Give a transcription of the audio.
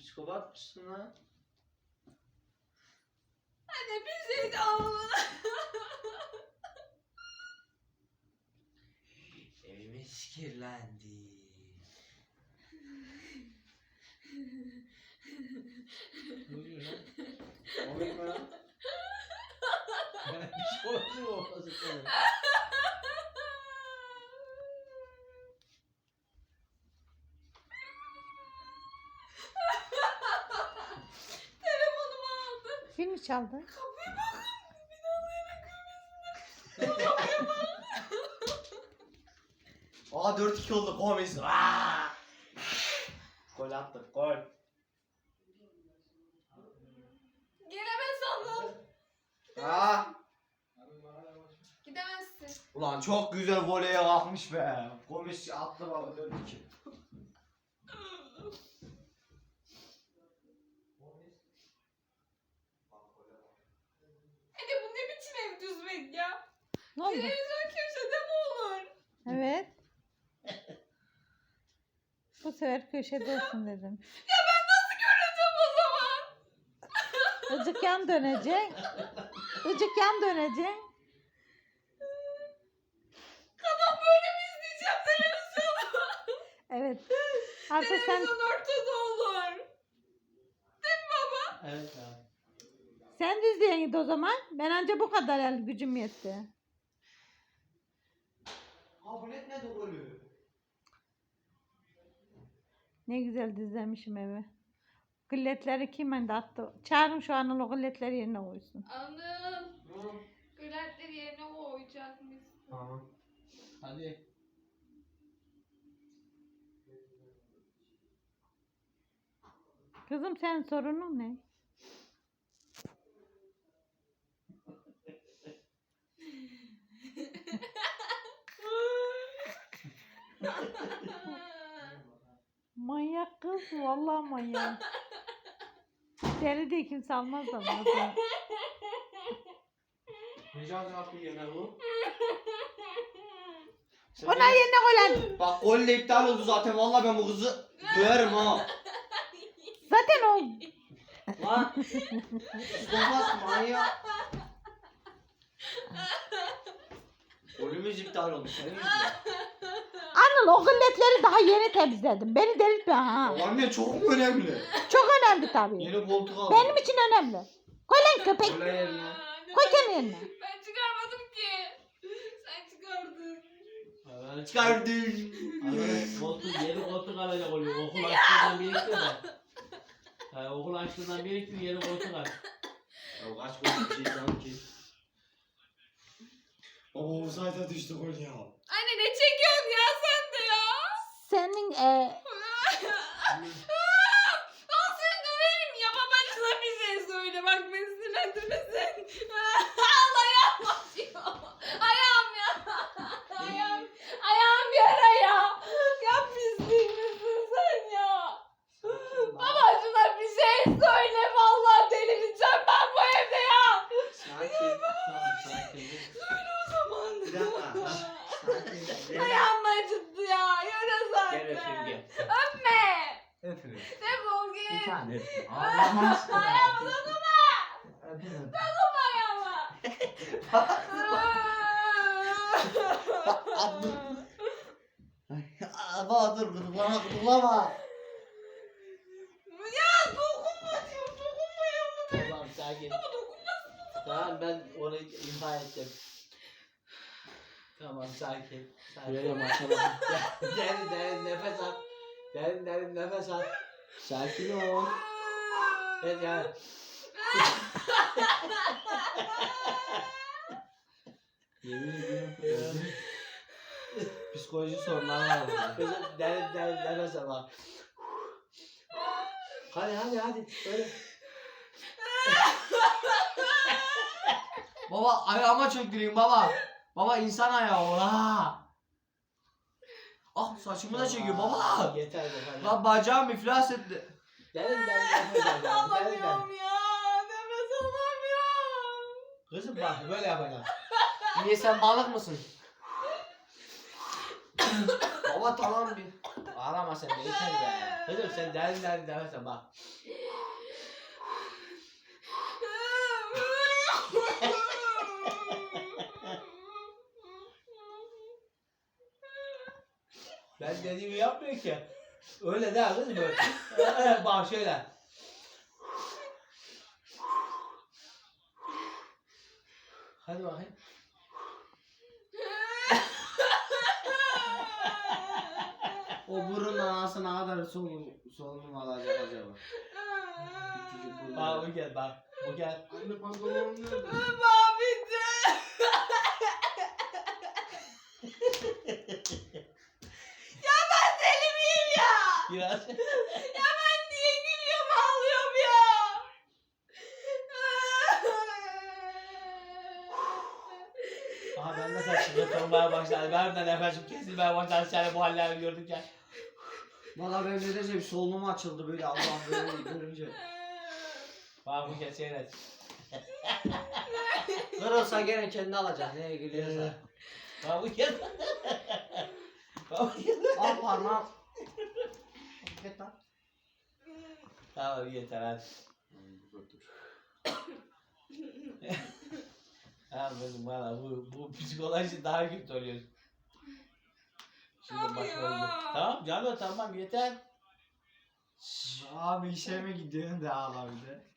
psikopat mısın lan? Anne bir şey de olmalı. Evimiz kirlendi. ne oluyor lan? Oluyor mu lan? bir şey mu? Olmaz Film mi çaldı? Kapıya bakın. Aa 4-2 oldu komis. Aa! Gol attık gol. Gelemez Allah. Aa! Gidemezsin. Ulan çok güzel voleye kalkmış be. Komis attı baba 4-2. Anne bu ne biçim ev düzmek ya? Ne oldu? Televizyon köşede mi olur? Evet. Bu sefer köşede olsun dedim. Ya ben nasıl göreceğim o zaman? Icık yan dönecek. Icık yan dönecek. Kafam böyle mi izleyeceğim televizyonu? Evet. Artık sen Televizyon ortada olur. Değil mi baba? Evet abi. sen git o zaman. Ben anca bu kadar el gücüm yetti. Kabul etmedi golü. Ne güzel dizlemişim evi. Gılletleri kim de attı? Çağırın şu an o gılletleri yerine koysun. Anıl. Granatları yerine koyacakmış. Tamam. Hadi. Kızım sen sorunun ne? Manyak kız. Vallahi manyak. Deli değil kimse almaz da bunu. Necati yine bu. Ona yerine koy lan. Bak gol de iptal oldu zaten. Vallahi ben bu kızı döverim ha. Zaten o Lan. Psikopat manyak. Golümüz iptal oldu. Senin yüzünden. Anıl o gılletleri daha yeni temizledim. Beni delirtme ha. Anne çok mu önemli? Çok önemli tabii. Yeni koltuk aldım. Benim için önemli. Koy lan köpek. Öyle yerine. Koy kendi yerine. Ben çıkarmadım ki. Sen çıkardın. Çıkar. Çıkardın. koltuk yeni koltuk alacak oluyor. Okul açtığından birikti de. Ha, okul açtığından birikti yeni koltuk al. Ya kaç bir şey sanki. Baba offside'a düştü gol ya. Anne ne çekiyorsun ya sen de ya? Senin e, Al seni ya babacına bir şey söyle bak beni sinirlendirmesin. Al ayağım acıyor. Ayağım ya. Ayağım, ayağım yara ya. Ya pislik misin sen ya? Babacına bir şey söyle vallahi delireceğim ben bu evde ya. Sakin. Tamam sakin. Söyle o zaman. Bir dakika. Sakin. Ayağım acıttı ya. Yara zaten. Gel öpeyim gel. Öpme. Öpün. Tane. Allah aşkına. Ayağımı dokunma. Öpün. Dokunma ayağıma. Baba dur gıdıklama gıdıklama. ya dokunma diyor. Dokunma ya. Tamam sakin. Ama dokunmasın. Tamam ben onu imha ettim. Tamam sakin. sakin. Böyle maşallah. derin derin nefes al. Derin derin nefes al. Sakin ol. Evet ya. Yemin ediyorum. Psikoloji sorunları var derin derin nefes al bak. Hadi hadi hadi. Böyle. Baba ayağıma çöktüreyim baba. Baba insan ayağı o ha. Ah saçımı da çekiyor baba. Yeter bu hadi. Lan bacağım iflas etti. Nefes al. bak, Derin derin. Alamıyorum ya. Nefes alamıyorum. Kızım bak böyle yapacaksın. Niye sen balık mısın? Baba tamam bir. Ağlama sen de yeter be. Kızım sen derdin derdin demezsen bak. Ben dediğimi yapmıyor ki. Öyle değil kızım böyle. Bak şöyle. Hadi bakayım. O burun anasına kadar solun, solunum alacak acaba. Küçücük burun. Bak bu gel bak. Bu gel. Anne pantolonum nerede? Baba bitti. ya ben deli miyim ya? Biraz. Ya ben niye gülüyorum ağlıyorum ya? Aha ben de saçımda olmaya başladı. Ben de nefesim kesilmeye başladı. Seni bu hallerini gördükçe. Valla benim nedense bir solunum açıldı böyle Allah'ım böyle görünce. Bak bu gel seyret. Kırılsa gene kendi alacak neye gülüyorsa. Bak bu gel. Bak bu gel. Al parmağım. Git lan. Tamam yeter hadi. Kızım valla bu, bu psikoloji daha kötü oluyor. Şimdi Abi başlayalım. ya. Tamam canım tamam yeter. Abi işe mi gidiyorsun de ağla bir de.